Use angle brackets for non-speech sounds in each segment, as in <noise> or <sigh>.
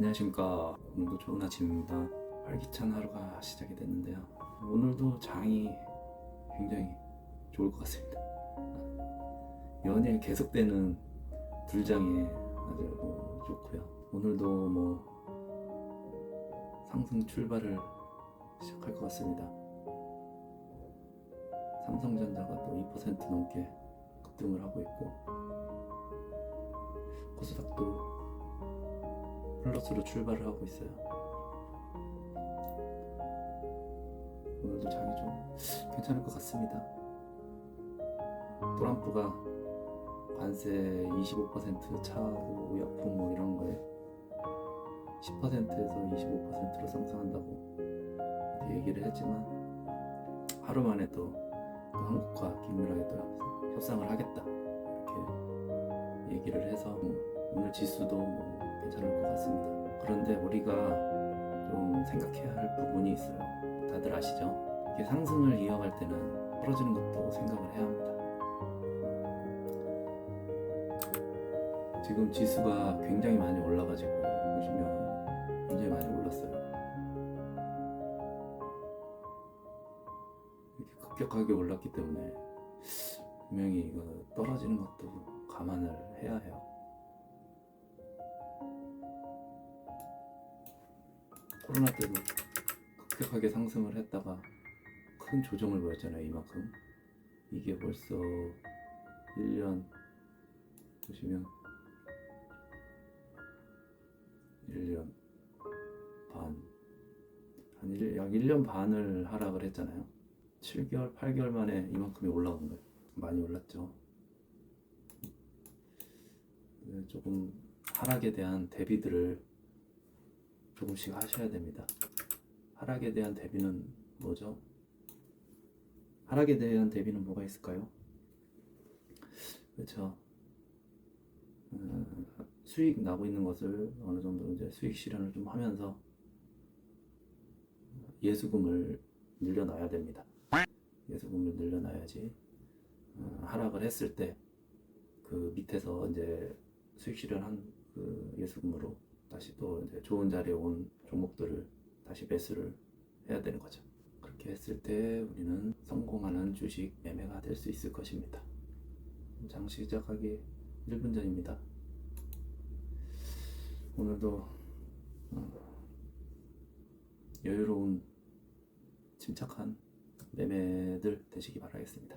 안녕하십니까. 오늘도 좋은 아침입니다. 활기찬 하루가 시작이 됐는데요. 오늘도 장이 굉장히 좋을 것 같습니다. 연일 계속되는 불장에 아주 뭐 좋고요. 오늘도 뭐 상승 출발을 시작할 것 같습니다. 삼성전자가 또 2% 넘게 급등을 하고 있고 코스닥도 플러스로 출발을 하고 있어요. 오늘도 장이 좀 괜찮을 것 같습니다. 트럼프가 관세 25% 차고 의약품 뭐 이런 거에 10%에서 25%로 상승한다고 얘기를 했지만 하루 만에 또, 또 한국과 긴밀하게 또 협상을 하겠다 이렇게 얘기를 해서 뭐 오늘 지수도 뭐 괜찮을 것 같습니다. 그런데 우리가 좀 생각해야 할 부분이 있어요. 다들 아시죠? 이게 상승을 이어갈 때는 떨어지는 것도 생각을 해야 합니다. 지금 지수가 굉장히 많이 올라가지고 보시면 굉장히 많이 올랐어요. 이렇게 급격하게 올랐기 때문에 분명히 이거 떨어지는 것도 감안을 해야 해요. 코로나 때도 급격하게 상승을 했다가 큰 조정을 보였잖아요 이만큼. 이게 벌써 1년 보시면 1년 반한 약 1년 반을 하락을 했잖아요. 7개월 8개월 만에 이만큼이 올라온 거예요. 많이 올랐죠. 네, 조금 하락에 대한 대비들을 조금씩 하셔야 됩니다. 하락에 대한 대비는 뭐죠? 하락에 대한 대비는 뭐가 있을까요? 그렇죠. 어, 수익 나고 있는 것을 어느 정도 이제 수익 실현을 좀 하면서 예수금을 늘려놔야 됩니다. 예수금을 늘려놔야지 어, 하락을 했을 때 그 밑에서 이제 수익 실현한 그 예수금으로 다시 또 이제 좋은 자리에 온 종목들을 다시 매수를 해야 되는 거죠. 그렇게 했을 때 우리는 성공하는 주식 매매가 될 수 있을 것입니다. 장 시작하기 1분 전입니다. 오늘도 어, 여유로운 침착한 매매들 되시기 바라겠습니다.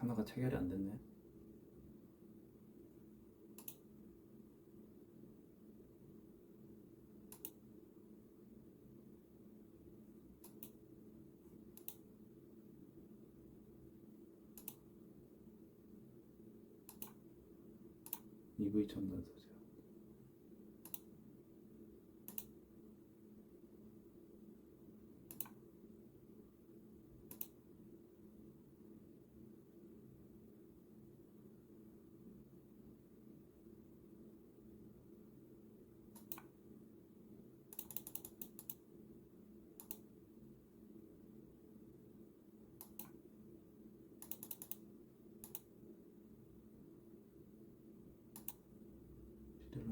하나가 체결이 안 됐네. EV 첨단 소재.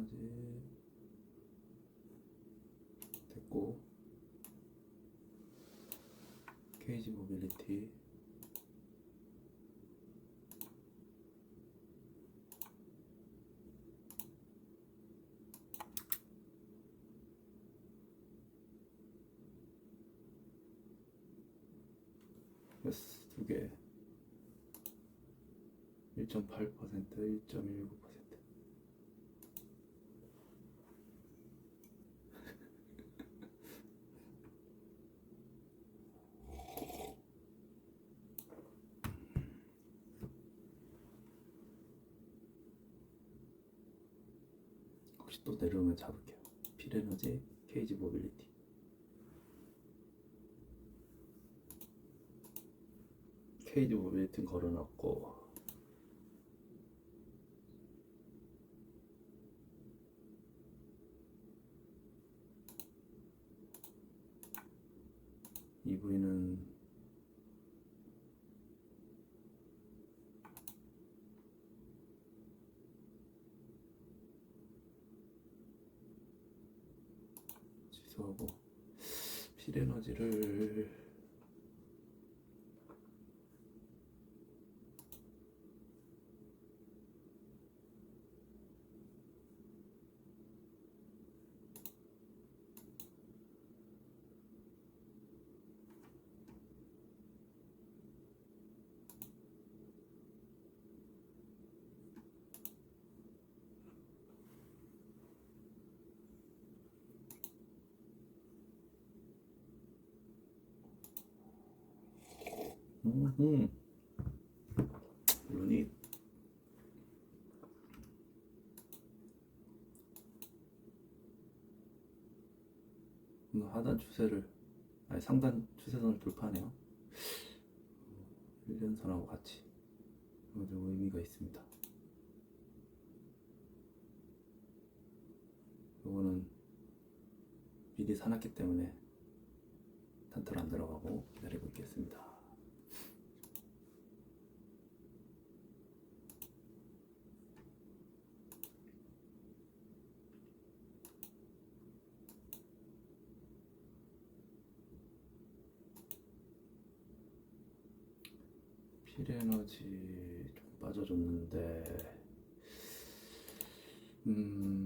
필요하지 됐고 케이지 모빌리티. 두개. 1.8% 1.19% 혹시 또 내려오면 잡을게요. 필에너지 케이지 모빌리티. 케이지 모빌리티 걸어놨고 EV는 취소하고 필에너지를 음, 루닛 오늘 하단 추세를 아니 상단 추세선을 돌파하네요. 1년선하고 같이 이거 좀 의미가 있습니다. 이거는 미리 사놨기 때문에 단타로 안 들어가고 기다리고 있겠습니다. 필에너지 좀 빠져줬는데 음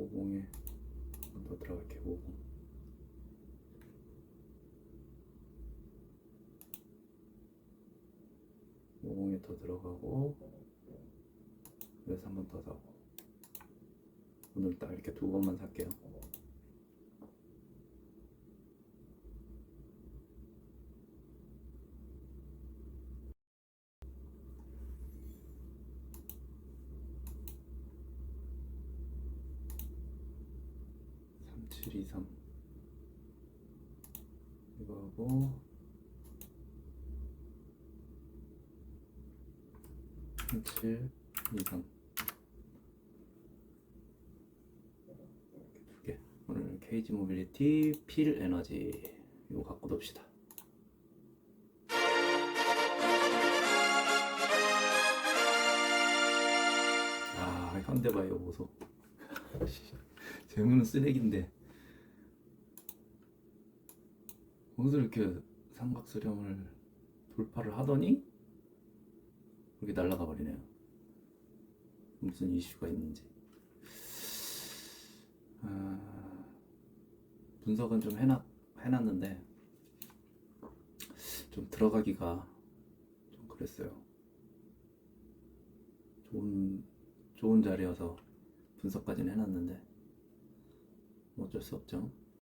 오공에 한 번 더 들어갈게요 오공. 오공에 더 들어가고 그래서 한 번 더 사고. 오늘 딱 이렇게 두 번만 살게요 삼칠 이삼. 이거 하고. 삼칠 이삼. 두개. 오늘 케이지 모빌리티 필 에너지. 이거 갖고 놉시다. 아 현대바이오 보소. <laughs> 재무는 쓰레기인데 거기서 이렇게 삼각수렴을 돌파를 하더니 이렇게 날아가 버리네요. 무슨 이슈가 있는지. 아, 분석은 좀 해놨, 해놨는데 좀 들어가기가 좀 그랬어요. 좋은 좋은 자리여서 분석까지는 해놨는데 뭐 어쩔 수 없죠.